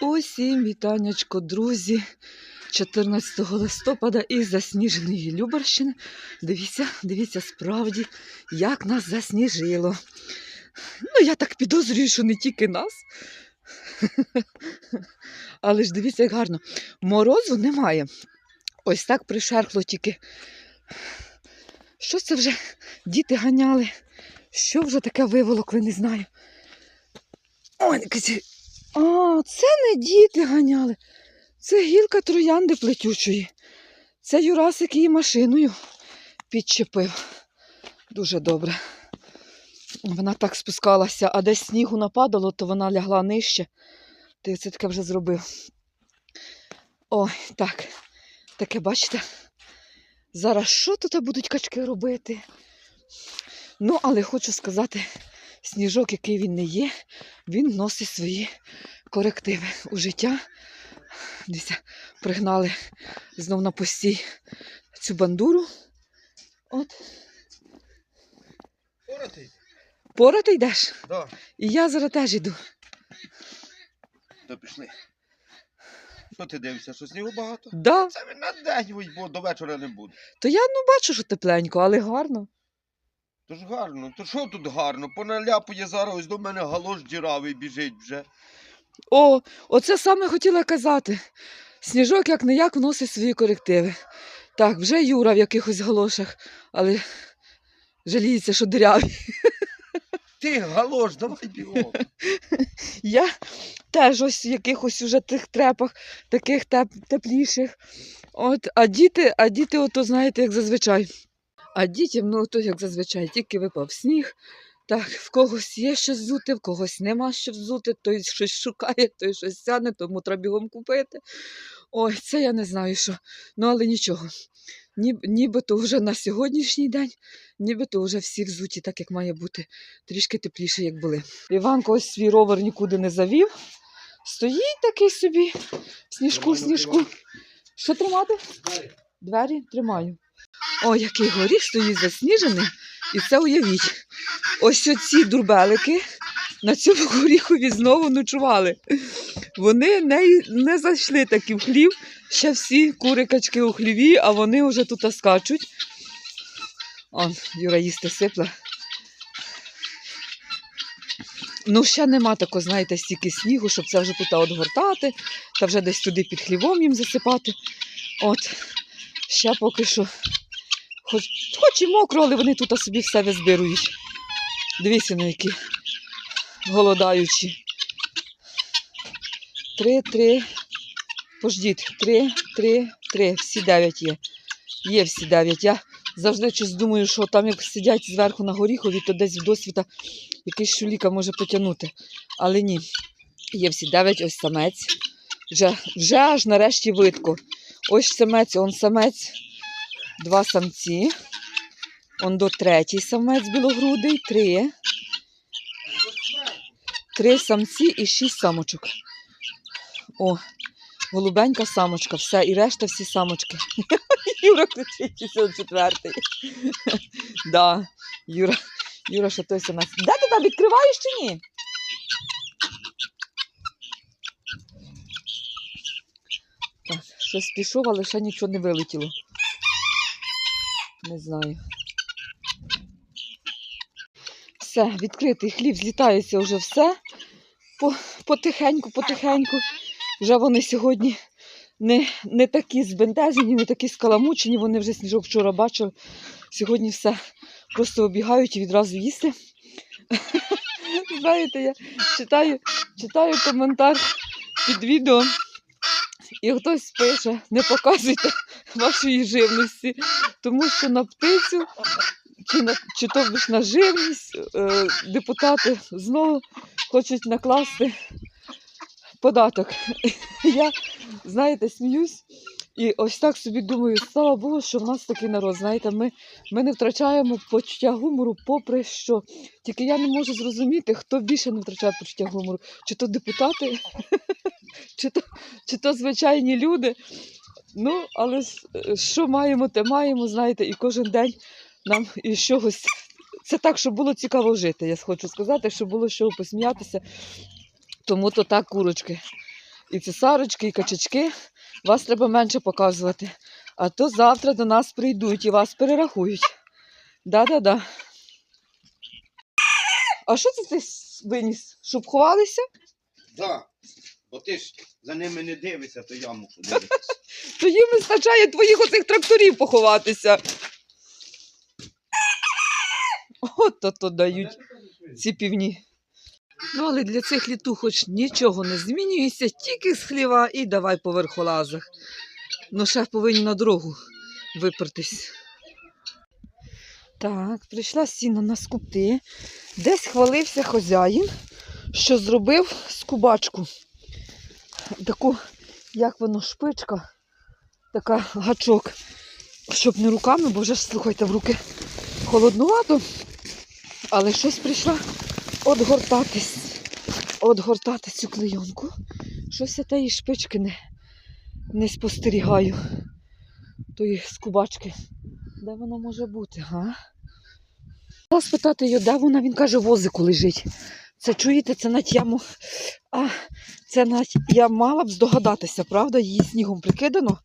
Усім вітаннячко, друзі. 14 листопада із засніженої Любарщини. Дивіться, дивіться, справді, як нас засніжило. Ну, я так підозрюю, що не тільки нас. Але ж дивіться, як гарно. Морозу немає. Ось так пришерхло тільки. Що це вже діти ганяли? Що вже таке виволокли, не знаю. Ой, якась а, це не діти ганяли. Це гілка троянди плетючої. Це Юрасик її машиною підчепив. Дуже добре. Вона так спускалася, а десь снігу нападало, то вона лягла нижче. Ти це таке вже зробив. Ой, так. Таке, бачите? Зараз що тут будуть качки робити? Ну, але хочу сказати, сніжок, який він не є, він вносить свої корективи у життя. Дивіться, пригнали знов на постій цю бандуру. От, Поротий? пора ти йдеш. Да. І я зараз теж йду. То пішли. Що ти дивишся, що снігу багато? Да. Це він на день, бо до вечора не буде. То я ну бачу, що тепленько, але гарно. То ж гарно, то що тут гарно? Поналяпує зараз, ось до мене галош діравий біжить вже. О, оце саме хотіла казати. Сніжок як не як вносить свої корективи. Так, вже Юра в якихось галошах, але жаліється, що диряві. Ти галош, давай бігом. Я теж ось в якихось уже тих трепах, таких теп, тепліших. От, а діти, а діти, ото знаєте, як зазвичай. А дітям, ну то як зазвичай, тільки випав сніг. Так, в когось є що взути, в когось нема що взути, той щось шукає, той щось тяне, тому треба бігом купити. Ой, це я не знаю що. Ну, але нічого. Ніб, нібито вже на сьогоднішній день, нібито вже всі взуті, так як має бути, трішки тепліше, як були. Іванко ось свій ровер нікуди не завів. Стоїть такий собі в сніжку, в сніжку. Що тримати? Двері тримаю. О, який горіх стоїть засніжений. І це уявіть. Ось оці дурбелики на цьому горіхові знову ночували. Вони не, не зайшли таки в хлів. Ще всі кури качки у хліві, а вони вже тут скачуть. Он, Юра їсти сипла. Ну, ще нема такого, знаєте, стільки снігу, щоб це вже тут одгортати, та вже десь туди під хлівом їм засипати. От, ще поки що. Хоч, хоч і мокро, але вони тут собі все визбирують. Дивіться, на які голодаючі. Три, три. Пождіть, три, три, три. Всі дев'ять є. Є всі дев'ять. Я завжди щось думаю, що там як сидять зверху на горіхові, то десь в досвіта якийсь шуліка може потягнути. Але ні. Є всі дев'ять, ось самець. Вже, вже аж нарешті видко. Ось самець, он самець, два самці. Он до третій самець білогрудий, три. Три самці і шість самочок. О, голубенька самочка, все, і решта всі самочки. Юра кричить, що четвертий. Да, Юра, Юра, у нас. Де ти там відкриваєш чи ні? Так, щось пішов, але ще нічого не вилетіло. Не знаю. Все, відкритий хліб, злітається вже все. Потихеньку, потихеньку. Вже вони сьогодні не, не такі збентежені, не такі скаламучені. Вони вже сніжок вчора бачили. Сьогодні все просто обігають і відразу їсти. Знаєте, я читаю, читаю коментар під відео, і хтось пише, не показуйте вашої живності, тому що на птицю чи, на, чи то ж на живність е, депутати знову хочуть накласти податок. Я, знаєте, сміюсь і ось так собі думаю, слава Богу, що в нас такий народ. Знаєте, ми, ми не втрачаємо почуття гумору, попри що. Тільки я не можу зрозуміти, хто більше не втрачає почуття гумору. Чи то депутати, чи то, чи то звичайні люди. Ну, але е, що маємо, те маємо, знаєте, і кожен день нам із чогось. Це так, щоб було цікаво жити, я хочу сказати, щоб було чого посміятися. Тому то так, курочки. і цесарочки, і качачки. Вас треба менше показувати. А то завтра до нас прийдуть і вас перерахують. Да-да-да. А що це ти виніс? Щоб ховалися? Да. Бо ти ж за ними не дивишся, то я мушу дивитися. То їм вистачає твоїх оцих тракторів поховатися. От то то дають ці півні. Ну, але для цих літух хоч нічого не змінюється, тільки з хліва і давай по верхолазах. Ну, ще повинні на дорогу випертись. Так, прийшла сіно на скупти. Десь хвалився хазяїн, що зробив скубачку. Таку, як воно, шпичка, така гачок, щоб не руками, бо вже ж, слухайте, в руки холоднувато. Але щось прийшла отгортатись, отгортати цю клейонку. Щось я тієї шпички не, не спостерігаю. Тої скубачки. Де вона може бути, га? Хотіла спитати його, де вона, він каже, возику лежить. Це чуєте, це на тяму. А, це на я мала б здогадатися, правда? Її снігом прикидано.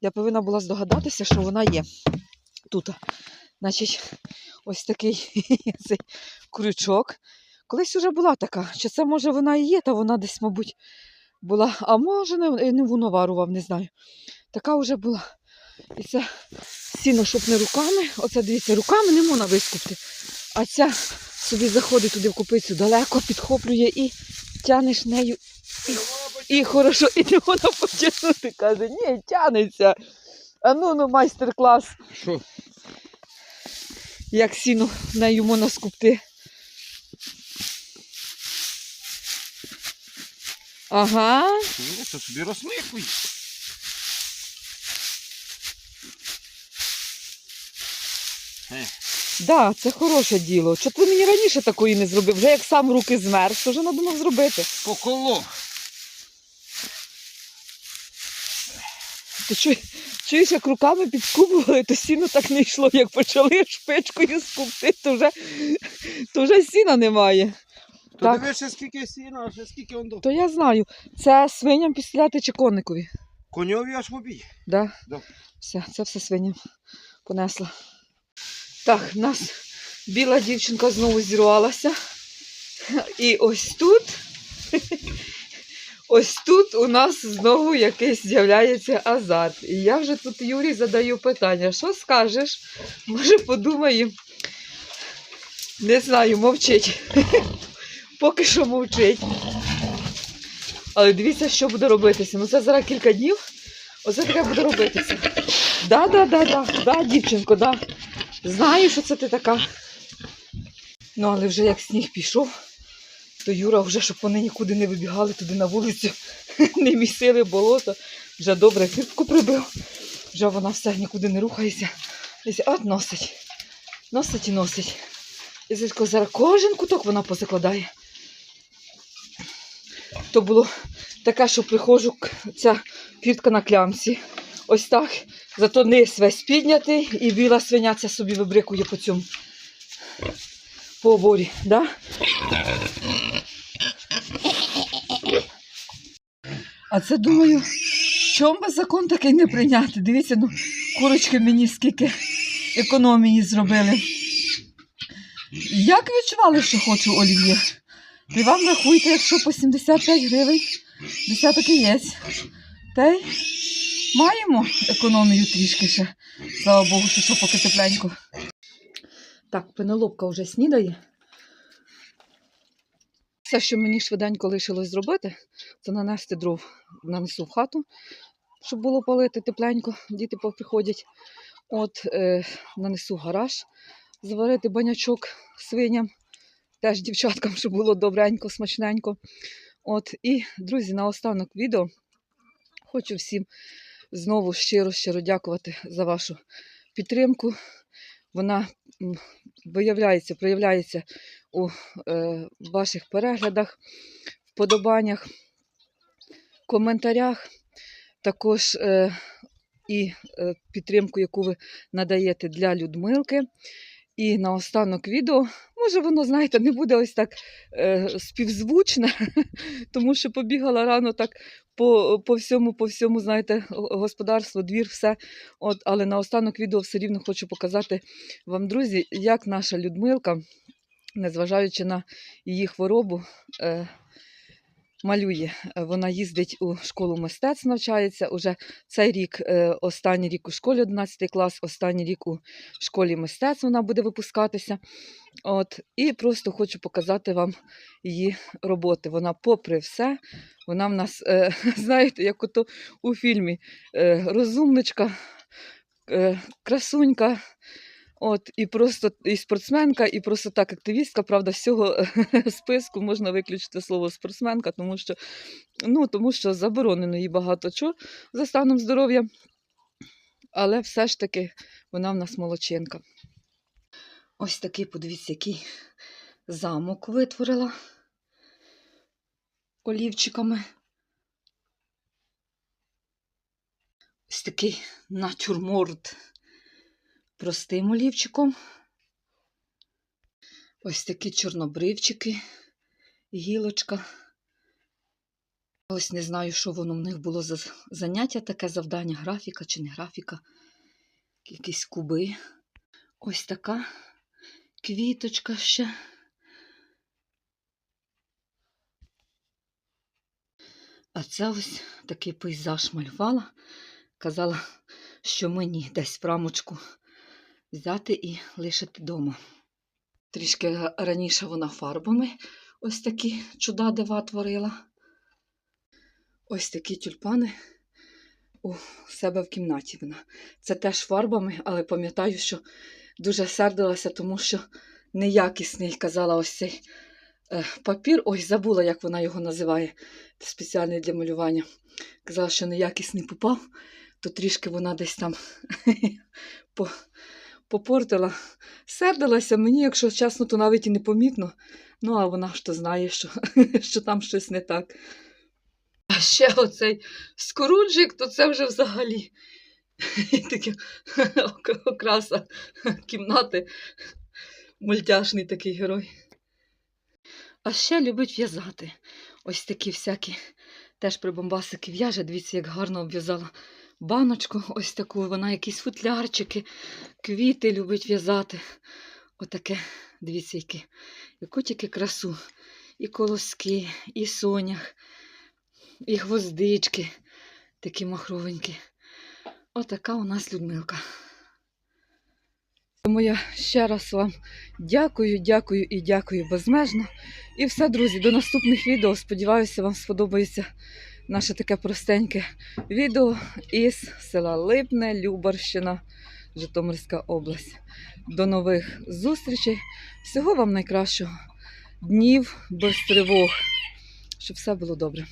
Я повинна була здогадатися, що вона є тут. Значить, ось такий цей крючок. Колись вже була така. Чи це може вона і є, та вона десь, мабуть, була. А може, не, не воно варував, не знаю. Така вже була. І це сіно, щоб не руками. Оце дивіться, руками не можна вискупти. А ця собі заходить туди в копицю далеко, підхоплює і тянеш нею. І, і хорошо, і не можна потягнути. Каже, ні, тянеться. А ну, ну, майстер-клас, Що? як сіно нею можна скупти. Ага. Ні, то собі розмикуй. Да, це хороше діло. Чого ти мені раніше такої не зробив? Вже як сам руки змерз, то вже надумав зробити. Поколо. Ти чу, чуєш, як руками підскубували, то сіно так не йшло. Як почали шпичкою скупти, то вже, то вже сіна немає. То Так. дивишся, скільки сіна, а ще скільки он до. То я знаю, це свиням післяти чи конникові. Коньові аж в обій. Да? Да. Все, це все свиням понесла. Так, в нас біла дівчинка знову зірвалася. І ось тут, ось тут у нас знову якийсь з'являється азарт. І я вже тут Юрій задаю питання: що скажеш? Може, подумаємо. Не знаю, мовчить. Поки що мовчить. Але дивіться, що буде робитися. Ну це зараз кілька днів. Оце таке буде робитися. Да, да, да, да, да, дівчинко, да. Знаю, що це ти така. Ну, але вже як сніг пішов, то Юра вже, щоб вони нікуди не вибігали туди на вулицю, не місили болото. Вже добре фіртку прибив. Вже вона все нікуди не рухається. Десь от носить. Носить і носить. І Зишко, зараз кожен куток вона позакладає. То було таке, що приходжу, ця фіртка на клямці. Ось так. Зато низ весь піднятий і біла свиня ця собі вибрикує по цьому. По оборі, да? А це думаю, чому би закон такий не прийняти? Дивіться, ну, курочки мені скільки економії зробили. Як відчували, що хочу олів'є? І вам рахуйте, якщо по 75 гривень десяток яєць. Та й маємо економію трішки ще. Слава Богу, що, що поки тепленько. Так, пенелопка вже снідає. Все, що мені швиденько лишилось зробити, це нанести дров. Нанесу в хату, щоб було палити тепленько. Діти поприходять. От, е, нанесу гараж, зварити банячок свиням, теж дівчаткам, щоб було добренько, смачненько. От, і, друзі, наостанок відео хочу всім знову щиро-щиро дякувати за вашу підтримку. Вона виявляється, проявляється у е, ваших переглядах, вподобаннях, коментарях, також е, і е, підтримку, яку ви надаєте для Людмилки. І наостанок відео Може, воно, знаєте, не буде ось так е, співзвучне, тому що побігала рано так по, по всьому, по всьому, знаєте, господарство, двір, все. От, але на останок відео все рівно хочу показати вам, друзі, як наша Людмилка, незважаючи на її хворобу, е, малює. Е, Вона їздить у школу мистецтв, навчається. Уже цей рік, е, останній рік у школі 11 клас, останній рік у школі мистецтв вона буде випускатися. От, і просто хочу показати вам її роботи. Вона, попри все, вона в нас, е, знаєте, як ото у фільмі розумничка, красунька. От, і просто і спортсменка, і просто так активістка. Правда, з цього списку можна виключити слово спортсменка, тому що, ну, тому що заборонено їй багато чого за станом здоров'я. Але все ж таки вона в нас молодчинка. Ось такий, подивіться, який замок витворила олівчиками. Ось такий натюрморт простим олівчиком. Ось такі чорнобривчики, гілочка. Ось не знаю, що воно в них було за заняття, таке завдання, графіка чи не графіка, якісь куби. Ось така квіточка ще. А це ось такий пейзаж малювала. Казала, що мені десь в рамочку взяти і лишити вдома. Трішки раніше вона фарбами ось такі чуда дива творила. Ось такі тюльпани у себе в кімнаті вона. Це теж фарбами, але пам'ятаю, що дуже сердилася, тому що неякісний, казала ось цей е, папір. Ой, забула, як вона його називає, спеціальний для малювання. Казала, що неякісний попав, то трішки вона десь там по, попортила. Сердилася мені, якщо чесно, то навіть і не помітно. Ну, а вона ж то знає, що, що там щось не так. А ще оцей скоруджик, то це вже взагалі таке окраса кімнати. Мультяшний такий герой. А ще любить в'язати. Ось такі всякі теж прибамбасики в'яже. Дивіться, як гарно обв'язала баночку. Ось таку, вона якісь футлярчики, квіти любить в'язати. Отаке, дивіться, які, яку тільки красу. І колоски, і сонях, і гвоздички, такі махровенькі. Отака у нас Людмилка. Тому я ще раз вам дякую, дякую і дякую безмежно. І все, друзі, до наступних відео. Сподіваюся, вам сподобається наше таке простеньке відео із села Липне, Любарщина, Житомирська область. До нових зустрічей. Всього вам найкращого. Днів без тривог, щоб все було добре.